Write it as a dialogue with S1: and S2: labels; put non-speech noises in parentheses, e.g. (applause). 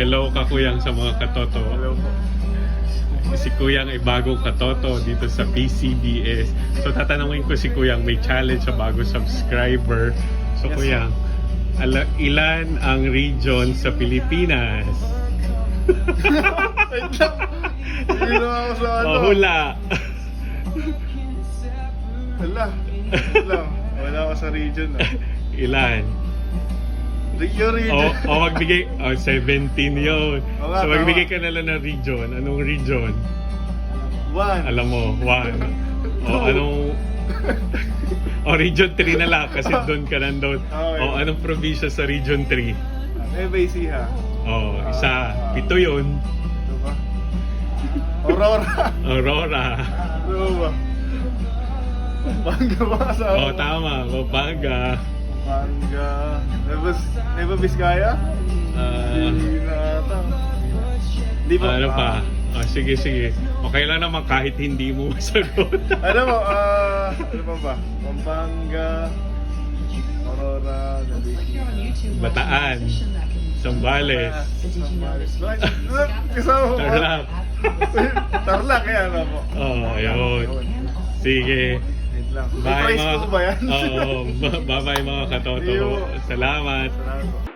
S1: hello ka kuyang sa mga katoto.
S2: Hello po.
S1: Si Kuyang ay bagong katoto dito sa PCBS. So tatanungin ko si Kuyang may challenge sa bagong subscriber. So
S2: Yes,
S1: Kuyang, ala, ilan ang region sa Pilipinas?
S2: Wait lang. Hindi ano.
S1: Hula.
S2: Wala. Wait lang. Wala ako sa region. Ah.
S1: ilan?
S2: Region.
S1: O, o magbigay, oh, 17 yun.
S2: Oo nga,
S1: so magbigay ka na lang ng region. Anong region?
S2: One.
S1: Alam mo, one. O
S2: Two.
S1: anong... (laughs) o region 3 na lang kasi doon ka nandun.
S2: Okay.
S1: O anong probinsya sa region 3?
S2: Nueva Ecija.
S1: O isa, pito yun.
S2: Ito ba? Aurora.
S1: Aurora.
S2: Ano ba? Pampanga ba sa
S1: O tama, Pampanga.
S2: Pampanga. Nueva, Nueva Vizcaya?
S1: Ah,
S2: Hindi na ata. Hindi ba?
S1: ano
S2: Ah,
S1: pa? O sige, sige. Okay lang naman kahit hindi mo (laughs) masagot. (laughs)
S2: Ano mo? Ah, ano pa ba? Pampanga. Aurora.
S1: Bataan. Sambales.
S2: Sambales. Kasama mo?
S1: Tarlac. (laughs)
S2: Tarlac, kaya ano po.
S1: Oo, ayun. Sige.
S2: Lang.
S1: Bye
S2: price
S1: mga...
S2: po ba yan? (laughs)
S1: Oo, bye bye mga katoto. Salamat.
S2: Salamat.